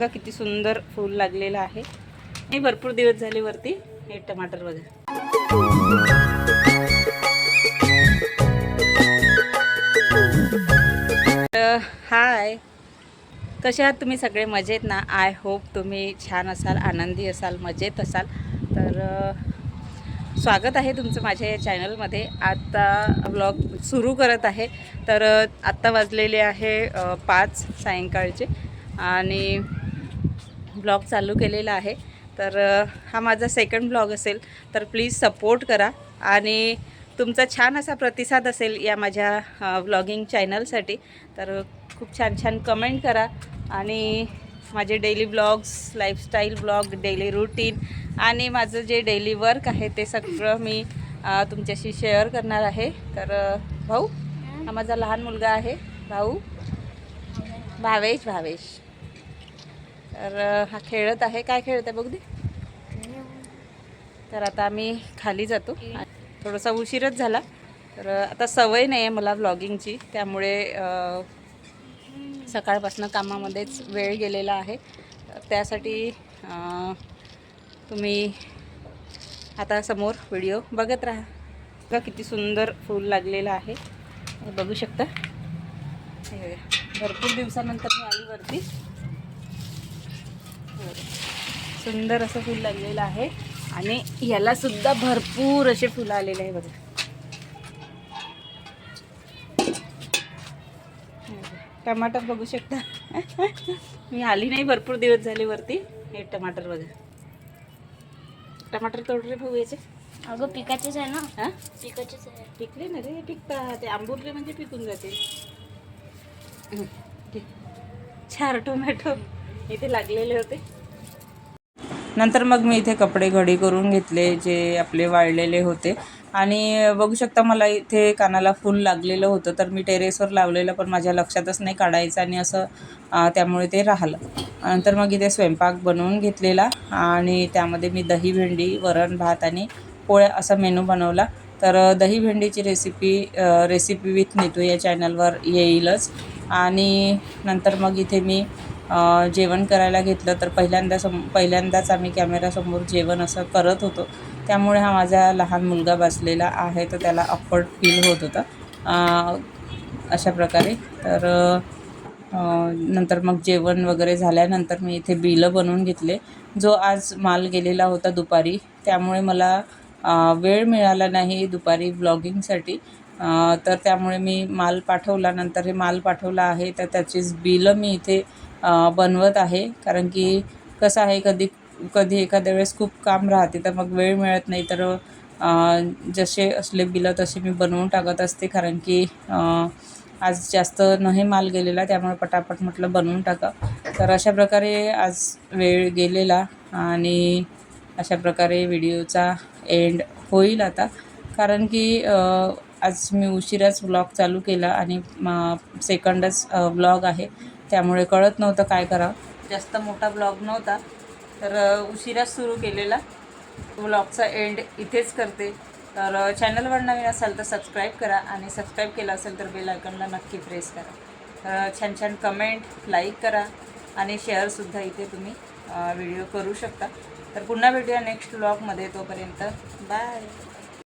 बघा किती सुंदर फूल लागलेलं आहे. हे भरपूर दिवस झाले वरती. हे टमाटर बघा. तर हाय. कसे आहात तुम्ही सगळे? मजेत ना? आय होप तुम्ही छान असाल आनंदी असाल मजेत असाल. तर स्वागत आहे तुमचं माझ्या या चॅनलमध्ये. आत्ता ब्लॉग सुरू करत आहे. तर आत्ता वाजलेले आहे पाच सायंकाळचे. आणि ब्लॉग चालू केलेला आहे. तर हा माझा सेकंड ब्लॉग असेल तर प्लीज सपोर्ट करा. आणि तुमचा छान असा प्रतिसाद असेल या माझ्या ब्लॉगिंग चॅनलसाठी तर खूप छान छान कमेंट करा. आणि माझे daily blogs lifestyle blog daily routine आणि माझं जे डेली वर्क आहे ते सगळं मी तुमच्याशी शेअर करणार आहे. तर भाऊ हा माझा लहान मुलगा आहे. भाऊ भावेश भावेश. तर हा खेळत आहे. काय खेळत आहे बघू दे तर आता आम्ही खाली जातो. थोडासा उशीरच झाला. तर आता सवय नाही आहे मला व्लॉगिंगची त्यामुळे सकाळपासून कामामध्येच वेळ गेलेला आहे. त्यासाठी तुम्ही आता समोर व्हिडिओ बघत राहा. बघा किती सुंदर फूल लागलेलं आहे. बघू शकता. हे. भरपूर दिवसानंतर मी आली वरती. सुंदर असं फूल लागलेलं आहे. आणि याला सुद्धा भरपूर असे फुलं आलेले आहे बघा. टमाटर बघू शकता. मी आली नाही भरपूर दिवस झाले वरती. हे टमाटर बघा. टमाटर तोड रे भाऊ याचे. अगं पिकाचेच आहे ना. हा? पिकाचेच आहे. पिकले ना रे पिकता. ते आंबुरले म्हणजे पिकून जाते. ठीक. चार टोमॅटो. इथे लागलेले होते. नंतर मग मी इथे कपडे घडी करून घेतले जे आपले वाळलेले होते. आणि बघू शकता मला इथे कानाला फूल लागलेलं होतं तर मी टेरेसवर लावलेलं पण माझ्या लक्षातच नाही काढायचं आणि असं त्यामुळे ते राहिलं. नंतर मग इथे स्वयंपाक बनवून घेतलेला आणि त्यामध्ये मी दही भेंडी वरण भात आणि पोळ्या असा मेनू बनवला. तर दही भेंडीची रेसिपी रेसिपी विथ नीतू या चॅनलवर येईलच. आणि नंतर मग इथे मी जेवण करायला घेतलं तर पहिल्यांदा सम पहिल्यांदाच आम्ही कॅमेरासमोर जेवण असं करत होतो. त्यामुळे हा माझा लहान मुलगा बसलेला आहे तर त्याला अफर्ड फील होत होता. अशा प्रकारे. तर नंतर मग जेवण वगैरे झाल्यानंतर मी इथे बिलं बनवून घेतले. जो आज माल गेलेला होता दुपारी त्यामुळे मला वेळ मिळाला नाही दुपारी ब्लॉगिंगसाठी तर त्यामुळे मी माल पाठवला नंतर हे माल पाठवला आहे तर त्याचीच बिलं मी इथे बनवत आहे. कारण की कसं आहे कधी कधी एखाद्या वेळेस खूप काम राहते तर मग वेळ मिळत नाही. तर जसे असले बिलं तसे मी बनवून टाकत असते. कारण की आज जास्त नाही माल गेलेला त्यामुळे पटापट म्हटलं बनवून टाका. तर अशा प्रकारे आज वेळ गेलेला आणि अशा प्रकारे व्हिडिओचा एंड होईल आता. कारण की आज मी उशिराच ब्लॉग चालू केला आणि सेकंडच ब्लॉग आहे. त्यामुळे कळत नव्हतं काय करावं. जास्त मोठा ब्लॉग नव्हता. तर उशिराच सुरू केलेला. ब्लॉगचा एंड इथेच करते. तर चॅनलवर नवीन असाल तर सबस्क्राईब करा आणि सबस्क्राईब केलं असेल तर बेल आयकॉनला नक्की प्रेस करा. तर छान छान कमेंट लाईक करा आणि शेअरसुद्धा इथे तुम्ही व्हिडिओ करू शकता. तर पुन्हा भेटूया नेक्स्ट ब्लॉगमध्ये तोपर्यंत. बाय.